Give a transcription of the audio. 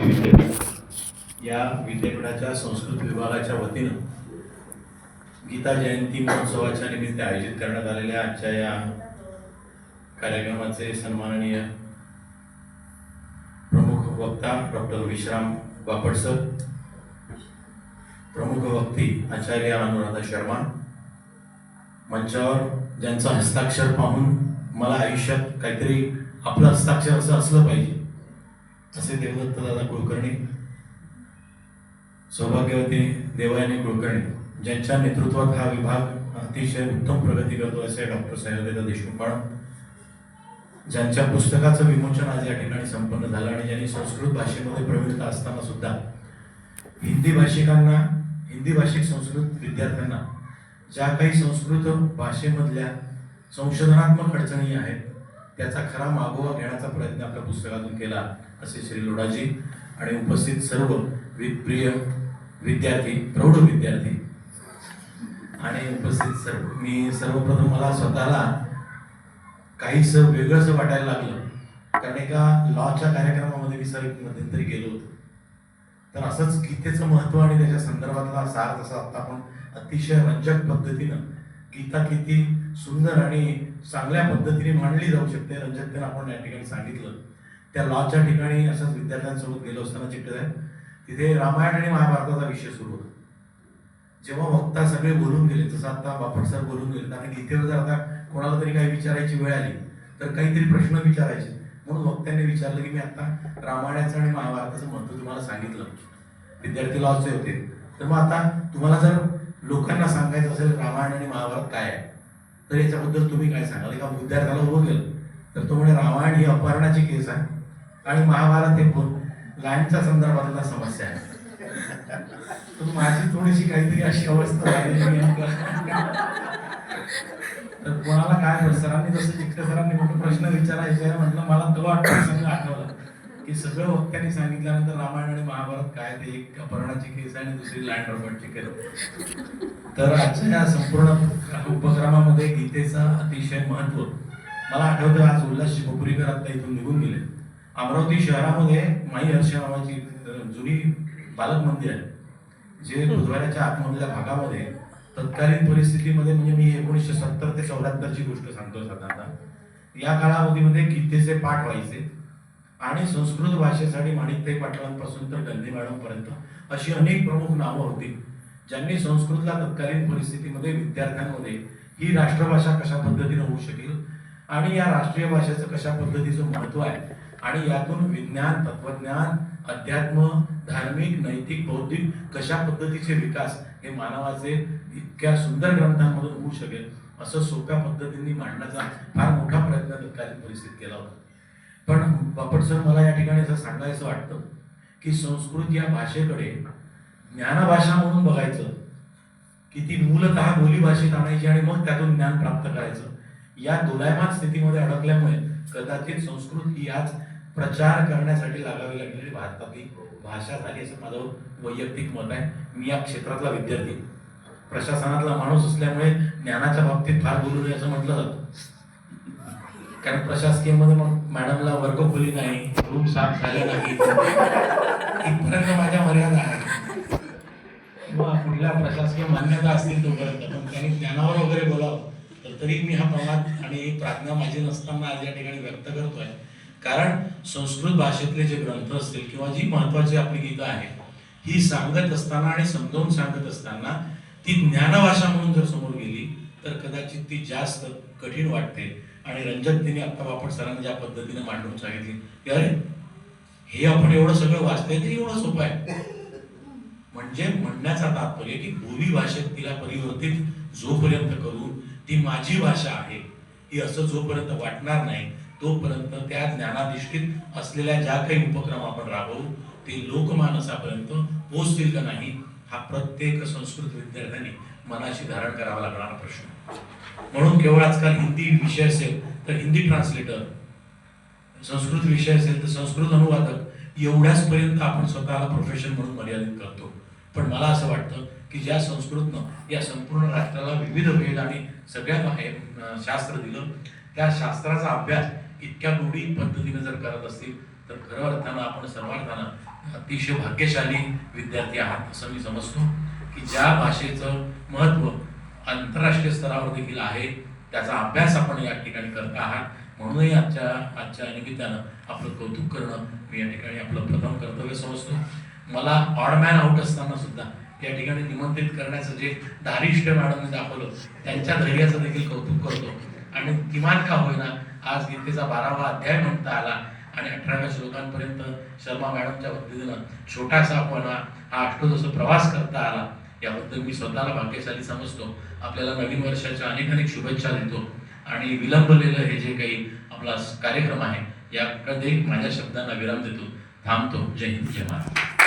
विद्यापीठ या विद्यापीठाच्या संस्कृत विभागाच्या वतीनं गीता जयंती महोत्सवाच्या निमित्त आयोजित करण्यात आलेल्या आजच्या या कार्यक्रमाचे सन्माननीय प्रमुख वक्ता डॉक्टर विश्राम बापट सर प्रमुख वक्ती आचार्य अनुराधा शर्मा मंचावर ज्यांचं हस्ताक्षर पाहून मला आयुष्यात काहीतरी आपलं हस्ताक्षर असं असलं पाहिजे. असे देवदत्त दादा कुलकर्णी सौभाग्यवती देवायने कुलकर्णी ज्यांच्या नेतृत्वात हा विभाग अतिशय उत्तम प्रगती करतो असे डॉक्टर सह्याद्रीदा देशमुख मॅडम ज्यांच्या पुस्तकाचं विमोचन आज या ठिकाणी संपन्न झालं आणि ज्यांनी संस्कृत भाषेमध्ये प्रवीणता असताना सुद्धा हिंदी भाषिकांना हिंदी भाषिक संस्कृत विद्यार्थ्यांना ज्या काही संस्कृत भाषेमधल्या संशोधनात्मक अडचणी आहेत त्याचा खरा मागोवा घेण्याचा प्रयत्न आपल्या पुस्तकातून केला असे श्री लोढाजी आणि उपस्थित सर्व प्रिय विद्यार्थी प्रौढ विद्यार्थी. आणि उपस्थित सर्व मी सर्वप्रथम मला स्वतःला काहीसं वेगळंच वाटायला लागलं. कारण एका लॉच्या कार्यक्रमामध्ये मी सर मध्यंतरी गेलो होतो. तर असंच गीतेचं महत्त्व आणि त्याच्या संदर्भातला सार जसा आता आपण अतिशय रंजक पद्धतीनं गीता किती सुंदर आणि चांगल्या पद्धतीने मांडली जाऊ शकते रंजन आपण या ठिकाणी सांगितलं. त्या लॉजच्या ठिकाणी असंच विद्यार्थ्यांसोबत गेलो असताना चिठ्ठीत आहे. तिथे रामायण आणि महाभारताचा विषय सुरू होता. जेव्हा वक्ता सगळे बोलून गेले जसं आता बापट सर बोलून गेले आणि गीतेवर जर आता कोणाला तरी काही विचारायची वेळ आली तर काहीतरी प्रश्न विचारायचे. म्हणून वक्त्यांनी विचारलं की मी आता रामायणाचं आणि महाभारताचं महत्त्व तुम्हाला सांगितलं. विद्यार्थी लॉजचे होते. तर मग आता तुम्हाला जर लोकांना सांगायचं असेल रामायण आणि महाभारत काय आहे? तर याच्याबद्दल तुम्ही काय सांगाल? एका विद्यार्थ्याला उभं केलं. तर तो म्हणे रामायण ही अपहरणाची केस आहे आणि महाभारत हे कोण लँडच्या संदर्भातला समस्या आहे. तर माझी थोडीशी काहीतरी अशी अवस्था झाली तर कोणाला काय सरांनी जसं चिकटे सरांनी मोठे प्रश्न विचारायचे म्हटलं मला तो वाटतं हे सगळं वक्त्याने सांगितल्यानंतर रामायण आणि महाभारत काय ते एक अपहरणाची केस आणि दुसरी लँड रॉबर्टची केस तर आजच्या या संपूर्ण उपक्रमामध्ये गीतेचं अतिशय महत्त्व मला आठवतं आज उल्हास शिवपुरीकर आता इथून निघून गेले. अमरावती शहरामध्ये माई हर्षा नावाची जुनी बालक मंदिर आहे. जे बुधवाराच्या आतमधल्या भागामध्ये तत्कालीन परिस्थितीमध्ये म्हणजे मी एकोणीसशे सत्तर ते चौऱ्याहत्तरची गोष्ट सांगतो साधारणतः. या कालावधीमध्ये गीतेचे पाठ व्हायचे. आणि संस्कृत भाषेसाठी माणिकताई पाटलांपासून तर गल्ली मॅडम पर्यंत अशी अनेक प्रमुख नावं होती ज्यांनी संस्कृतला तत्कालीन परिस्थितीमध्ये विद्यार्थ्यांमध्ये ही राष्ट्रभाषा कशा पद्धतीने होऊ शकेल आणि या राष्ट्रीय भाषेचं कशा पद्धतीचं महत्त्व आहे आणि यातून विज्ञान तत्वज्ञान अध्यात्म धार्मिक नैतिक बौद्धिक कशा पद्धतीचे विकास हे मानवाचे इतक्या सुंदर ग्रंथांमधून होऊ शकेल असं सोप्या पद्धतीने मांडण्याचा फार मोठा प्रयत्न तत्कालीन परिस्थितीत केला होता. पण बापट सर मला या ठिकाणी असं सांगायचं वाटतं की संस्कृत या भाषेकडे ज्ञानभाषा म्हणून बघायचं की ती मूलतः बोलीभाषेत आणायची आणि मग त्यातून ज्ञान प्राप्त करायचं या दोलायमान स्थितीमध्ये अडकल्यामुळे कदाचित संस्कृत ही आज प्रचार करण्यासाठी लागावी लागलेली भारतातली भाषा झाली असं माझं वैयक्तिक मत आहे. मी या क्षेत्रातला विद्यार्थी प्रशासनातला माणूस असल्यामुळे ज्ञानाच्या बाबतीत फार बोलू नये असं म्हटलं जातं. कारण प्रशासकीयमध्ये मग मॅडमला वर्ग खोली नाही रूम साफ झाले नाही. इथपर्यंत माझ्या मर्यादा आहे किंवा कुठल्या प्रशासकीय मान्यता असतील तोपर्यंत पण त्यांनी ज्ञानावर वगैरे बोलावं तर तरी मी हा प्रमाण आणि ही प्रार्थना माझी नसताना आज या ठिकाणी व्यक्त करतोय. कारण संस्कृत भाषेतले जे ग्रंथ असतील किंवा जी महत्वाची आपली गीतं आहेत ही सांगत असताना आणि समजावून सांगत असताना ती ज्ञानभाषा म्हणून जर समोर गेली तर कदाचित ती जास्त कठीण वाटते. आणि रंजकतेने आता बापट सरांनी ज्या पद्धतीने मांडून सांगितली की अरे हे आपण एवढं सगळं वाचतंय ते एवढं सोपं आहे. म्हणजे म्हणण्याचा तात्पर्य की बोली भाषेत तिला परिवर्तित जोपर्यंत करून ती माझी भाषा आहे ही असं जोपर्यंत वाटणार नाही तोपर्यंत त्या ज्ञानाधिष्ठित असलेल्या ज्या काही उपक्रम आपण राबवू ते लोकमानसापर्यंत पोहोचतील का नाही हा प्रत्येक संस्कृत विद्यार्थ्यांनी मनाशी धारण करावा लागणारा प्रश्न. म्हणून केवळ आजकाल हिंदी विषय असेल तर हिंदी ट्रान्सलेटर संस्कृत विषय असेल तर संस्कृत अनुवादक एवढ्याच पर्यंत आपण स्वतःला प्रोफेशन म्हणून मर्यादित करतो. पण मला असं वाटतं की ज्या संस्कृतनं या संपूर्ण राष्ट्राला विविध भेद आणि सगळ्या बाहेर शास्त्र दिलं त्या शास्त्राचा अभ्यास इतक्या गोडी पद्धतीने जर करत असतील तर खरं अर्थानं आपण सर्वार्थानं अतिशय भाग्यशाली विद्यार्थी आहात असं मी समजतो. की ज्या भाषेचं महत्त्व आंतरराष्ट्रीय स्तरावर देखील आहे त्याचा अभ्यास आपण या ठिकाणी करत आहात. म्हणूनही आजच्या आजच्या निमित्तानं आपलं कौतुक करणं मी या ठिकाणी आपलं प्रथम कर्तव्य समजतो. मला ऑड मॅन आउट असताना सुद्धा या ठिकाणी निमंत्रित करण्याचं जे धारिष्ट मॅडमने दाखवलं त्यांच्या धैर्याचं देखील कौतुक करतो. आणि किमान का होईना आज गीतेचा बारावा अध्याय म्हणता आला आणि अठराव्या श्लोकांपर्यंत शर्मा मॅडमच्या वतीनं छोटासा आपण हा हा अष्टोदश प्रवास करता आला. याबद्दल मी स्वतःला भाग्यशाली समजतो. आपल्याला नवीन वर्षाच्या अनेक अनेक शुभेच्छा देतो. आणि विलंबलेलं हे जे काही आपला कार्यक्रम आहे याकडे माझ्या शब्दांना विराम देतो. थांबतो. जय हिंद जय महाराज